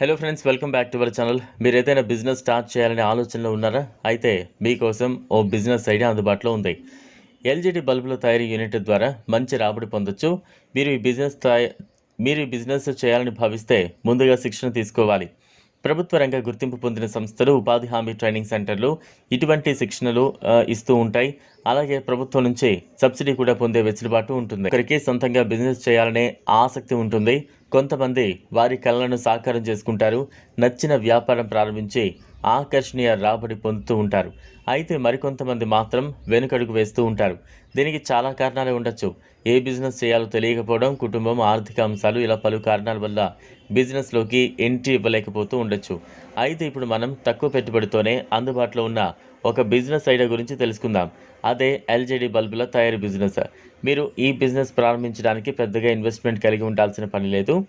Hello friends welcome back to our channel మీరు ఏదైనా business start చేయాలనే ఆలోచనలో ఉన్నారా? అయితే మీకోసం ఓ బిజినెస్ ఐడియా అందుబాటులో ఉంది. ఎల్జీడీ బల్బుల తయారీ యూనిట్ ద్వారా మంచి రాబడి పొందొచ్చు. మీరు ఈ బిజినెస్ మీరు ఈ బిజినెస్ చేయాలని భావిస్తే ముందుగా శిక్షణ తీసుకోవాలి. ప్రభుత్వ రంగ గుర్తింపు పొందిన సంస్థలు ఉపాధి హామీ ట్రైనింగ్ సెంటర్లు ఇటువంటి శిక్షణలు ఇస్తూ ఉంటాయి. అలాగే ప్రభుత్వం నుంచి సబ్సిడీ కూడా పొందే వెసులుబాటు ఉంటుంది. ఒకరికి సొంతంగా బిజినెస్ చేయాలనే ఆసక్తి ఉంటుంది. కొంతమంది వారి కళలను సాకారం చేసుకుంటారు. నచ్చిన వ్యాపారం ప్రారంభించి ఆకర్షణీయ రాబడి పొందుతూ ఉంటారు. అయితే మరికొంతమంది మాత్రం వెనుకడుగు వేస్తూ ఉంటారు. దీనికి చాలా కారణాలు ఉండొచ్చు. ఏ బిజినెస్ చేయాలో తెలియకపోవడం కుటుంబం ఆర్థిక అంశాలు ఇలా పలు కారణాల వల్ల బిజినెస్లోకి ఎంట్రీ ఇవ్వలేకపోతూ ఉండొచ్చు. అయితే ఇప్పుడు మనం తక్కువ పెట్టుబడితోనే అందుబాటులో ఉన్న ఒక బిజినెస్ ఐడియా గురించి తెలుసుకుందాం. అదే ఎల్జీడీ బల్బుల తయారీ బిజినెస్. మీరు ఈ బిజినెస్ ప్రారంభించడానికి పెద్దగా ఇన్వెస్ట్మెంట్ కలిగి ఉండాల్సిన పని లేదు.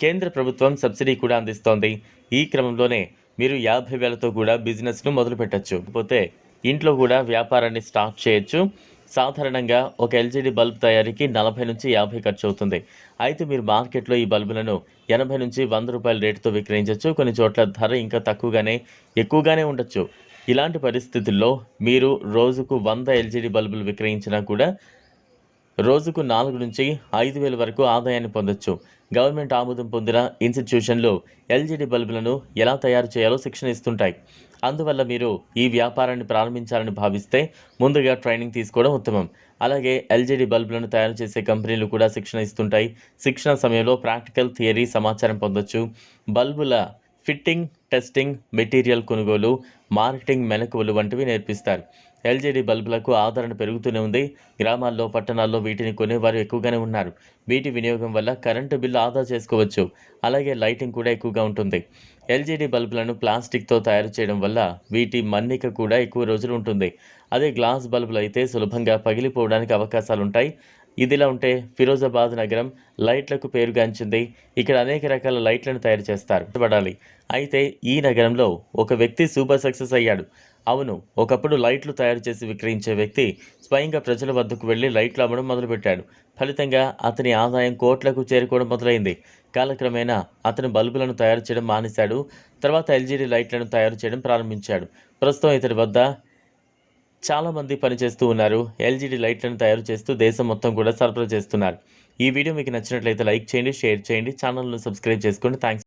కేంద్ర ప్రభుత్వం సబ్సిడీ కూడా అందిస్తోంది. ఈ క్రమంలోనే మీరు యాభై వేలతో కూడా బిజినెస్ను మొదలు పెట్టచ్చు. పోతే ఇంట్లో కూడా వ్యాపారాన్ని స్టార్ట్ చేయొచ్చు. సాధారణంగా ఒక ఎల్జీడీ బల్బ్ తయారీకి నలభై నుంచి యాభై ఖర్చు అవుతుంది. అయితే మీరు మార్కెట్లో ఈ బల్బులను ఎనభై నుంచి వంద రూపాయల రేటుతో విక్రయించవచ్చు కొన్ని చోట్ల ధర ఇంకా తక్కువగానే ఎక్కువగానే ఉండొచ్చు. ఇలాంటి పరిస్థితుల్లో మీరు రోజుకు వంద ఎల్జీడీ బల్బులు విక్రయించినా కూడా రోజుకు నాలుగు నుంచి ఐదు వేల వరకు ఆదాయాన్ని పొందొచ్చు. గవర్నమెంట్ ఆమోదం పొందిన ఇన్స్టిట్యూషన్లు ఎల్జీడీ బల్బులను ఎలా తయారు చేయాలో శిక్షణ ఇస్తుంటాయి. అందువల్ల మీరు ఈ వ్యాపారాన్ని ప్రారంభించాలని భావిస్తే ముందుగా ట్రైనింగ్ తీసుకోవడం ఉత్తమం. అలాగే ఎల్జీడీ బల్బులను తయారు చేసే కంపెనీలు కూడా శిక్షణ ఇస్తుంటాయి. శిక్షణ సమయంలో ప్రాక్టికల్ థియరీ సమాచారం పొందొచ్చు. బల్బుల ఫిట్టింగ్ టెస్టింగ్ మెటీరియల్ కొనుగోలు మార్కెటింగ్ మెలకువలు వంటివి నేర్పిస్తారు. ఎల్జీడీ బల్బులకు ఆదరణ పెరుగుతూనే ఉంది. గ్రామాల్లో పట్టణాల్లో వీటిని కొనేవారు ఎక్కువగానే ఉన్నారు. వీటి వినియోగం వల్ల కరెంటు బిల్లు ఆదా చేసుకోవచ్చు. అలాగే లైటింగ్ కూడా ఎక్కువగా ఉంటుంది. ఎల్జీడీ బల్బులను ప్లాస్టిక్తో తయారు చేయడం వల్ల వీటి మన్నిక కూడా ఎక్కువ రోజులు ఉంటుంది. అదే గ్లాస్ బల్బులు అయితే సులభంగా పగిలిపోవడానికి అవకాశాలు ఉంటాయి ఇదిలా ఉంటే ఫిరోజాబాద్ నగరం లైట్లకు పేరుగాంచింది. ఇక్కడ అనేక రకాల లైట్లను తయారు చేస్తారు. పడాలి. అయితే ఈ నగరంలో ఒక వ్యక్తి సూపర్ సక్సెస్ అయ్యాడు. అవును ఒకప్పుడు లైట్లు తయారు చేసి విక్రయించే వ్యక్తి స్వయంగా ప్రజల వద్దకు వెళ్ళి లైట్లు అమ్మడం మొదలుపెట్టాడు. ఫలితంగా అతని ఆదాయం కోట్లకు చేరుకోవడం మొదలైంది. కాలక్రమేణా అతను బల్బులను తయారు చేయడం మానేశాడు. తర్వాత ఎల్జీడీ లైట్లను తయారు చేయడం ప్రారంభించాడు. ప్రస్తుతం ఇతడి వద్ద చాలామంది పనిచేస్తూ ఉన్నారు. ఎల్జీడీ లైట్లను తయారు చేస్తూ దేశం మొత్తం కూడా సరఫరా చేస్తున్నారు. ఈ వీడియో మీకు నచ్చినట్లయితే లైక్ చేయండి షేర్ చేయండి ఛానల్ను సబ్స్క్రైబ్ చేసుకోండి. థ్యాంక్స్